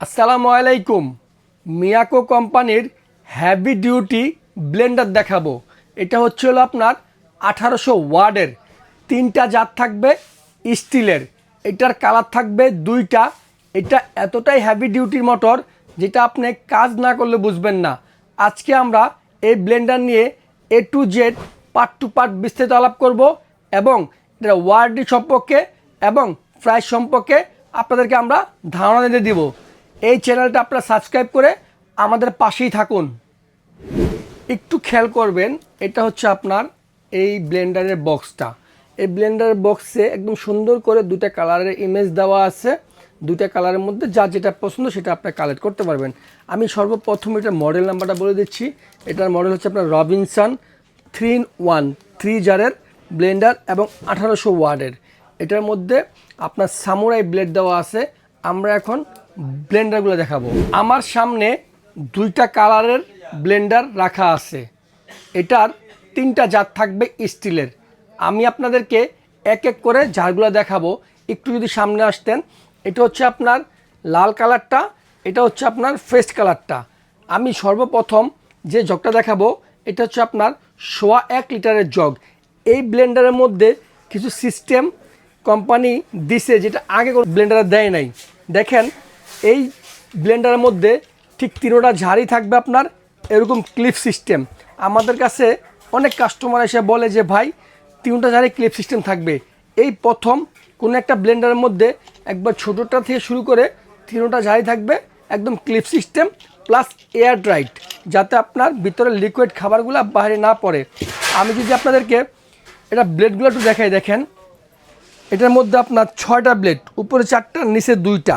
আসসালামু আলাইকুম। মিয়াকো কোম্পানির হ্যাভি ডিউটি ব্লেন্ডার দেখাবো। এটা হচ্ছে হলো আপনার আঠারোশো ওয়ার্ডের। তিনটা জাত থাকবে স্টিলের। এটার কালার থাকবে দুইটা। এটা এতটাই হ্যাভি ডিউটির মোটর যেটা আপনি কাজ না করলে বুঝবেন না। আজকে আমরা এই ব্লেন্ডার নিয়ে A to Z part to part বিস্তারিত আলাপ করব এবং এটা ওয়ার্ডি সম্পর্কে এবং প্রাইস সম্পর্কে আপনাদেরকে আমরা ধারণা দিতে দিব। এই চ্যানেলটা আপনারা সাবস্ক্রাইব করে আমাদের পাশেই থাকুন। একটু খেয়াল করবেন, এটা হচ্ছে আপনার এই ব্লেন্ডারের বক্সটা। এই ব্লেন্ডারের বক্সে একদম সুন্দর করে দুটা কালারের ইমেজ দেওয়া আছে। দুটা কালারের মধ্যে যা যেটা পছন্দ সেটা আপনি কালেক্ট করতে পারবেন। আমি সর্বপ্রথম এটার মডেল নাম্বারটা বলে দিচ্ছি। এটার মডেল হচ্ছে আপনার Robinson three in one three জারের ব্লেন্ডার এবং আঠারোশো ওয়ার্ডের এটার মধ্যে আপনার সামুরাই ব্লেড দেওয়া আছে। আমরা এখন ব্লেন্ডারগুলো দেখাবো। আমার সামনে দুইটা কালারের ব্লেন্ডার রাখা আছে। এটার তিনটা জাত থাকবে স্টিলের। আমি আপনাদেরকে এক এক করে জারগুলো দেখাবো। একটু যদি সামনে আসতেন, এটা হচ্ছে আপনার লাল কালারটা, এটা হচ্ছে আপনার ফেস্ট কালারটা আমি সর্বপ্রথম যে জগটা দেখাবো, এটা হচ্ছে আপনার সোয়া এক লিটারের জগ। এই ব্লেন্ডারের মধ্যে কিছু সিস্টেম কোম্পানি দিছে যেটা আগে কোনো ব্লেন্ডারে দেয় নাই। দেখেন এই ব্লেন্ডারের মধ্যে ঠিক তিনোটা ঝাড়ি থাকবে আপনার, এরকম ক্লিপ সিস্টেম আমাদের কাছে অনেক কাস্টমার এসে বলে যে, ভাই, তিনটা ঝাড়ি ক্লিপ সিস্টেম থাকবে। এই প্রথম কোনো একটা ব্লেন্ডারের মধ্যে একবার ছোটোটা থেকে শুরু করে তিনোটা ঝাড়ি থাকবে, একদম ক্লিপ সিস্টেম প্লাস এয়ার ড্রাইট যাতে আপনার ভিতরে লিকুইড খাবারগুলো বাইরে না পড়ে। আমি যদি আপনাদেরকে এটা ব্লেডগুলো একটু দেখাই, দেখেন। এটার মধ্যে আপনার ছয়টা ব্লেড উপরে চারটা, নিচে দুইটা।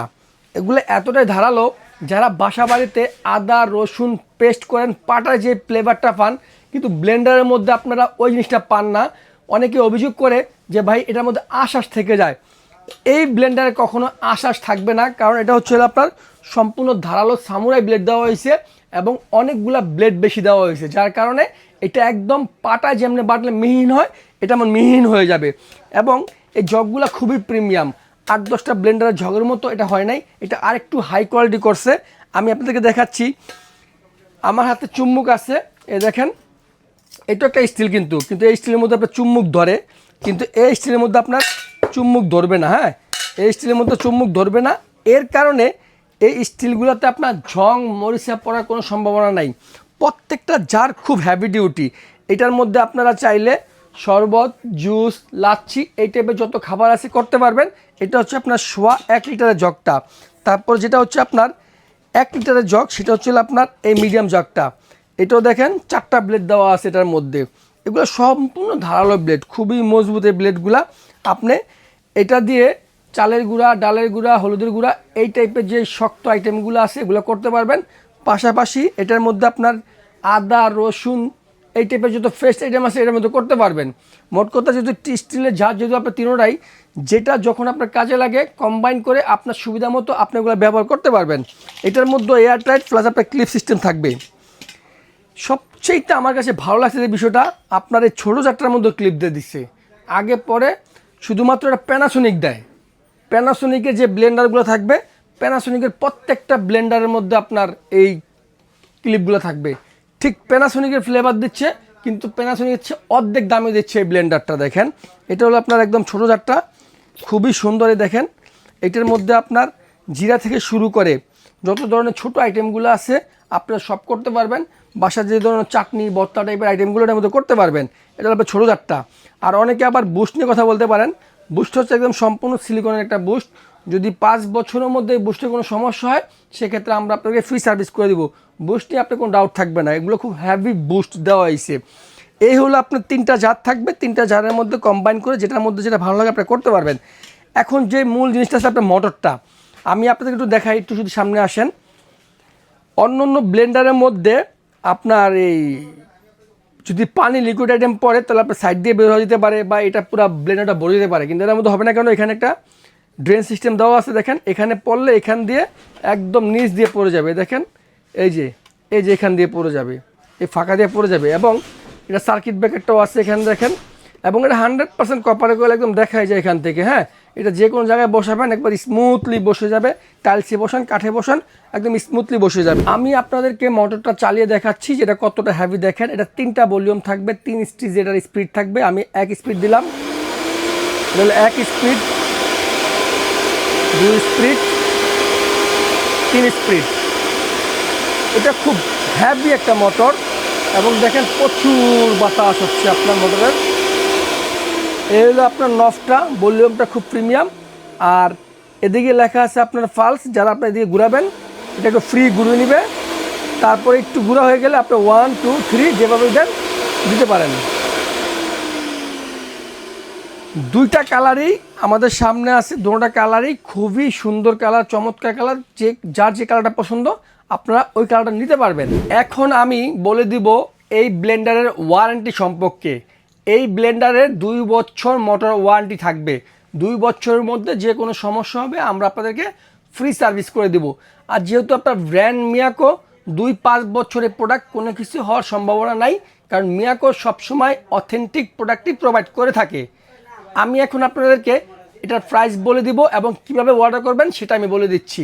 এগুলো এতটাই ধারালো, যারা বাসা বাড়িতে আদা, রসুন পেস্ট করেন পাটার যে ফ্লেভারটা পান, কিন্তু ব্লেন্ডারের মধ্যে আপনারা ওই জিনিসটা পান না। অনেকে অভিযোগ করে যে, ভাই, এটার মধ্যে আশ্বাস থেকে যায়। এই ব্লেন্ডারে কখনো আশ্বাস থাকবে না, কারণ এটা হচ্ছে আপনার সম্পূর্ণ ধারালো সামুরাই ব্লেড দেওয়া হয়েছে এবং অনেকগুলা ব্লেড বেশি দেওয়া হয়েছে, যার কারণে এটা একদম পাটা যেমনি বাটলে মিহিন হয়, এটা আমার মিহিন হয়ে যাবে। এবং এই জগগুলো খুবই প্রিমিয়াম আট দশটা ব্লেন্ডারের ঝগের মতো এটা হয় নাই। এটা আর একটু হাই কোয়ালিটি করছে। আমি আপনাদেরকে দেখাচ্ছি। আমার হাতে চুম্বুক আছে। এ দেখেন এটা একটা স্টিল কিন্তু। কিন্তু এই স্টিলের মধ্যে আপনার চুম্বুক ধরে। কিন্তু এই স্টিলের মধ্যে আপনার চুম্বুক ধরবে না হ্যাঁ? এই স্টিলের মধ্যে চুম্বুক ধরবে না। এর কারণে এই স্টিলগুলোতে আপনার ঝং, মরিচা পড়ার কোনো সম্ভাবনা নাই। প্রত্যেকটা জার খুব হ্যাভি ডিউটি এটার মধ্যে আপনারা চাইলে শরবত, জুস, লাচ্ছি, এই টাইপের যত খাবার আছে করতে পারবেন। এটা হচ্ছে আপনার সোয়া এক লিটারের জগটা। তারপর যেটা হচ্ছে আপনার এক লিটারের জগ, সেটা হচ্ছে আপনার এই মিডিয়াম জগটা। এটাও দেখেন, চারটা ব্লেড দেওয়া আছে এটার মধ্যে। এগুলো সম্পূর্ণ ধারালো ব্লেড খুবই মজবুত এই ব্লেডগুলা আপনি এটা দিয়ে চালের গুঁড়া, ডালের গুঁড়া, হলুদের গুঁড়া, এই টাইপের যে শক্ত আইটেমগুলো আছে, এগুলো করতে পারবেন। পাশাপাশি এটার মধ্যে আপনার আদা, রসুন এই টাইপের যত ফ্রেশ আইটেম আছে, এটার মধ্যে করতে পারবেন। মোট কথা যেহেতু স্টিলের ঝাঁজ যেহেতু আপনার তিনোটাই, যেটা যখন আপনার কাজে লাগে কম্বাইন করে আপনার সুবিধা মতো আপনি এগুলো ব্যবহার করতে পারবেন। এটার মধ্যে এয়ার টাইট প্লাস আপনার ক্লিপ সিস্টেম থাকবে। সবচেয়েতে আমার কাছে ভালো লাগছে যে বিষয়টা, আপনার এই ছোটো চারটার মধ্যে ক্লিপ দিয়ে দিচ্ছে। আগে পরে শুধুমাত্র এটা প্যানাসোনিক দেয়। প্যানাসোনিকের যে ব্লেন্ডারগুলো থাকবে প্যানাসোনিকের প্রত্যেকটা ব্লেন্ডারের মধ্যে আপনার এই ক্লিপগুলো থাকবে। ঠিক প্যানাসোনিকের ফ্লেভার দিচ্ছে, কিন্তু প্যানাসোনিক হচ্ছে অর্ধেক দামে দিচ্ছে এই ব্লেন্ডারটা দেখেন। এটা হলো আপনার একদম ছোটো চারটা খুবই সুন্দরই দেখেন। এটার মধ্যে আপনার জিরা থেকে শুরু করে যত ধরনের ছোট আইটেমগুলো আছে, আপনারা সব করতে পারবেন। বাসার যে ধরনের চাটনি বত্তা টাইপের আইটেমগুলো এটার মধ্যে করতে পারবেন। এটা হলো ছোটো চারটা আর অনেকে আবার বুস্ট নিয়ে কথা বলতে পারেন। বুস্ট হচ্ছে একদম সম্পূর্ণ সিলিকনের একটা বুস্ট যদি পাঁচ বছরের মধ্যে বুস্টের কোনো সমস্যা হয়, সেক্ষেত্রে আমরা আপনাকে ফ্রি সার্ভিস করে দিব। বুস্ট নিয়ে আপনার কোনো ডাউট থাকবে না। এগুলো খুব হ্যাভি বুস্ট দেওয়া হয়েছে। এই হলো আপনার তিনটা জাত থাকবে। তিনটা জারের মধ্যে কম্বাইন করে যেটার মধ্যে যেটা ভালো লাগে আপনি করতে পারবেন। এখন যে মূল জিনিসটা আছে আপনার মোটরটা আমি আপনাদেরকে একটু দেখাই, একটু যদি সামনে আসেন। অন্য অন্য ব্লেন্ডারের মধ্যে আপনার এই যদি পানি লিকুইড আইটেম পড়ে, তাহলে আপনার সাইড দিয়ে বের হয়ে যেতে পারে বা এটা পুরো ব্লেন্ডারটা ভরে যেতে পারে। কিন্তু এর মধ্যে হবে না কেন? এখানে একটা ড্রেন সিস্টেম দেওয়া আছে, দেখেন। এখানে পড়লে এখান দিয়ে একদম নিচ দিয়ে পড়ে যাবে। দেখেন এই যে এই যে এখান দিয়ে পড়ে যাবে। এই ফাঁকা দিয়ে পড়ে যাবে এবং এটা সার্কিট ব্রেকারটাও আছে এখানে দেখেন। এবং এটা হান্ড্রেড পার্সেন্ট কপারে করে একদম দেখাই যায় এখান থেকে হ্যাঁ? এটা যে কোনো জায়গায় বসাবেন, একবার স্মুথলি বসে যাবে। টাইলসে বসান, কাঠে বসান, একদম স্মুথলি বসে যাবে। আমি আপনাদেরকে মোটরটা চালিয়ে দেখাচ্ছি যেটা কতটা হ্যাভি দেখেন। এটা তিনটা ভলিউম থাকবে, তিন স্টিজ এটার স্পিড থাকবে। আমি এক স্পিড দিলাম। এক স্পিড দুই স্পিড তিন স্পিড এটা খুব হ্যাভি একটা মোটর এবং দেখেন প্রচুর বাতাস হচ্ছে আপনার মোটরের এই হলো আপনার নফটা, ভলিউমটা খুব প্রিমিয়াম আর এদিকে লেখা আছে আপনার ফালস যারা আপনি এদিকে ঘুরাবেন, এটা একটু ফ্রি ঘুরে নিবে। তারপরে একটু ঘুরা হয়ে গেলে আপনি ওয়ান টু থ্রি যেভাবে দেন, দিতে পারেন। দুইটা কালারই আমাদের সামনে আছে দুটোটা কালারই খুবই সুন্দর কালার চমৎকার কালার যে যার যে কালারটা পছন্দ আপনারা ওই কালারটা নিতে পারবেন। এখন আমি বলে দিব এই ব্লেন্ডারের ওয়ারেন্টি সম্পর্কে। এই ব্লেন্ডারের দুই বছর মোটর ওয়ারেন্টি থাকবে। দুই বছরের মধ্যে যে কোনো সমস্যা হবে, আমরা আপনাদেরকে ফ্রি সার্ভিস করে দেব। আর যেহেতু আপনার ব্র্যান্ড মিয়াকো দুই পাঁচ বছরের প্রোডাক্ট কোনো কিছু হওয়ার সম্ভাবনা নাই, কারণ মিয়াকো সবসময় অথেন্টিক প্রোডাক্টই প্রোভাইড করে থাকে। আমি এখন আপনাদেরকে এটার প্রাইস বলে দিব এবং কীভাবে অর্ডার করবেন সেটা আমি বলে দিচ্ছি।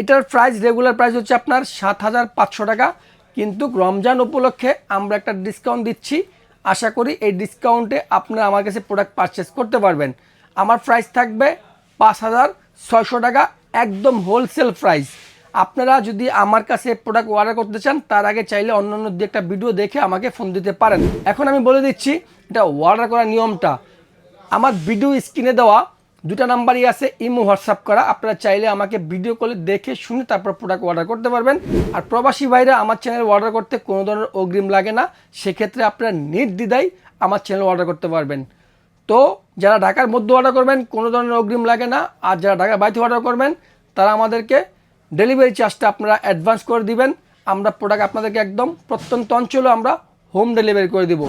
এটার প্রাইস রেগুলার প্রাইস হচ্ছে আপনার সাত হাজার পাঁচশো টাকা। কিন্তু রমজান উপলক্ষে আমরা একটা ডিসকাউন্ট দিচ্ছি। আশা করি এই ডিসকাউন্টে আপনারা আমার কাছে প্রোডাক্ট পারচেস করতে পারবেন। আমার প্রাইস থাকবে পাঁচ হাজার ছয়শো টাকা, একদম হোলসেল প্রাইস আপনারা যদি আমার কাছে প্রোডাক্ট অর্ডার করতে চান, তার আগে চাইলে অন্য অন্য দু একটা ভিডিও দেখে আমাকে ফোন দিতে পারেন। এখন আমি বলে দিচ্ছি, এটা অর্ডার করার নিয়মটা। আমার ভিডিও স্ক্রিনে দেওয়া দুটা নাম্বারই আছে, ইমো, হোয়াটসঅ্যাপ করা। আপনারা চাইলে আমাকে ভিডিও কলে দেখে শুনে তারপর প্রোডাক্ট অর্ডার করতে পারবেন। আর প্রবাসী ভাইরা আমার চ্যানেল অর্ডার করতে কোনো ধরনের অগ্রিম লাগে না। সেক্ষেত্রে আপনারা নির্দ্বিধায় আমার চ্যানেল অর্ডার করতে পারবেন। তো যারা ঢাকার মধ্যে অর্ডার করবেন, কোনো ধরনের অগ্রিম লাগে না। আর যারা ঢাকার বাইরে অর্ডার করবেন, তারা আমাদেরকে ডেলিভারি চার্জটা আপনারা অ্যাডভান্স করে দিবেন। আমরা প্রোডাক্ট আপনাদেরকে একদম প্রত্যন্ত অঞ্চলে আমরা হোম ডেলিভারি করে দিব।